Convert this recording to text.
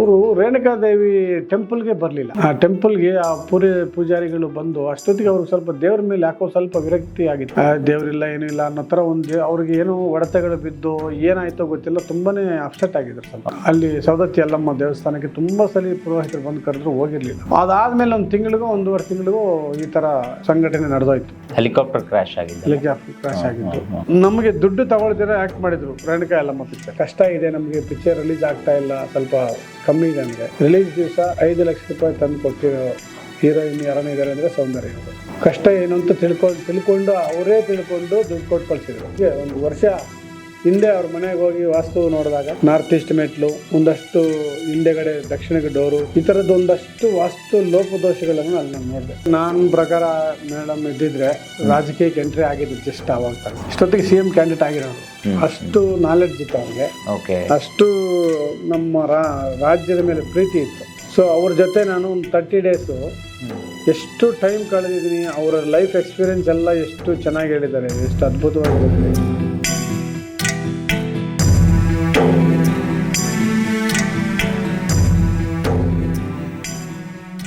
ಅವರು ರೇಣುಕಾದೇವಿ ಟೆಂಪಲ್ಗೆ ಬರಲಿಲ್ಲ. ಆ ಟೆಂಪಲ್ಗೆ ಆ ಪೂರಿ ಪೂಜಾರಿಗಳು ಬಂದು ಅಷ್ಟೊತ್ತಿಗೆ ಅವ್ರಿಗೆ ಸ್ವಲ್ಪ ದೇವ್ರ ಮೇಲೆ ಯಾಕೋ ಸ್ವಲ್ಪ ವಿರಕ್ತಿ ಆಗಿತ್ತು. ಆ, ದೇವ್ರಿಲ್ಲ ಏನಿಲ್ಲ ಅನ್ನೋ ಥರ ಒಂದು ಅವ್ರಿಗೆ ಏನು ಹೊಡೆತಗಳು ಬಿದ್ದು ಏನಾಯ್ತೋ ಗೊತ್ತಿಲ್ಲ ತುಂಬಾನೇ ಅಪ್ಸೆಟ್ ಆಗಿದ್ರು ಸ್ವಲ್ಪ. ಅಲ್ಲಿ ಸವದತ್ತಿ ಅಲ್ಲಮ್ಮ ದೇವಸ್ಥಾನಕ್ಕೆ ತುಂಬ ಸಲ ಪುರೋಹಿತರು ಬಂದು ಕರೆದ್ರು ಹೋಗಿರ್ಲಿಲ್ಲ. ಅದಾದ್ಮೇಲೆ ಒಂದು ತಿಂಗಳಿಗೂ ಒಂದೂವರೆ ತಿಂಗಳಿಗೂ ಈ ತರ ಸಂಘಟನೆ ನಡೆದೋಯ್ತು. ಹೆಲಿಕಾಪ್ಟರ್ ಕ್ರಾಶ್ ಆಗಿದೆ ಹೆಲಿಕಾಪ್ಟರ್ ಕ್ರಾಶ್ ಆಗಿದ್ದು ನಮಗೆ ದುಡ್ಡು ತಗೊಳ್ದಿರ ಆಕ್ಟ್ ಮಾಡಿದ್ರು ರೇಣುಕಾ ಯಲ್ಲಮ್ಮ ಪಿಕ್ಚರ್ ಕಷ್ಟ ಇದೆ ನಮಗೆ ಪಿಕ್ಚರ್ ರಿಲೀಸ್ ಆಗ್ತಾ ಇಲ್ಲ ಸ್ವಲ್ಪ ಕಮ್ಮಿ ಇದೆ ಅಂದರೆ ರಿಲೀಸ್ ದಿವಸ ಐದು ಲಕ್ಷ ರೂಪಾಯಿ ತಂದು ಕೊಟ್ಟಿರೋ ಹೀರೋಯಿನ್ ಯಾರನ್ನ ಇದ್ದಾರೆ ಅಂದರೆ ಸೌಂದರ್ಯ ಕಷ್ಟ ಏನು ಅಂತ ತಿಳ್ಕೊಂಡು ತಿಳ್ಕೊಂಡು ಅವರೇ ತಿಳ್ಕೊಂಡು ದುಡ್ಡು ಕೊಟ್ಟು ಕಳಿಸಿದ್ರು. ಒಂದು ವರ್ಷ ಹಿಂದೆ ಅವ್ರ ಮನೆಗೆ ಹೋಗಿ ವಾಸ್ತು ನೋಡಿದಾಗ ನಾರ್ತ್ ಈಸ್ಟ್ ಮೆಟ್ಲು ಒಂದಷ್ಟು ಹಿಂದೆಗಡೆ ದಕ್ಷಿಣಕ್ಕೆ ಡೋರು ಈ ಥರದ್ದು ಒಂದಷ್ಟು ವಾಸ್ತು ಲೋಪದೋಷಗಳನ್ನು ಅಲ್ಲಿ ನಾನು ನೋಡಿದೆ. ನನ್ನ ಪ್ರಕಾರ ಮೇಡಮ್ ಇದ್ದಿದ್ರೆ ರಾಜಕೀಯಕ್ಕೆ ಎಂಟ್ರಿ ಆಗಿದ್ದು ಜಸ್ಟ್ ಅವಾಗ ಇಷ್ಟೊತ್ತಿಗೆ ಸಿ ಎಂ ಕ್ಯಾಂಡಿಡೇಟ್ ಆಗಿರೋರು. ಅಷ್ಟು ನಾಲೆಡ್ಜ್ ಇತ್ತು ಅವ್ರಿಗೆ. ಓಕೆ ಅಷ್ಟು ನಮ್ಮ ರಾಜ್ಯದ ಮೇಲೆ ಪ್ರೀತಿ ಇತ್ತು. ಸೊ ಅವ್ರ ಜೊತೆ ನಾನು ಒಂದು ತರ್ಟಿ ಡೇಸು ಎಷ್ಟು ಟೈಮ್ ಕಳೆದಿದ್ದೀನಿ ಅವರ ಲೈಫ್ ಎಕ್ಸ್ಪೀರಿಯನ್ಸ್ ಎಲ್ಲ ಎಷ್ಟು ಚೆನ್ನಾಗಿ ಹೇಳಿದ್ದಾರೆ ಎಷ್ಟು ಅದ್ಭುತವಾಗಿ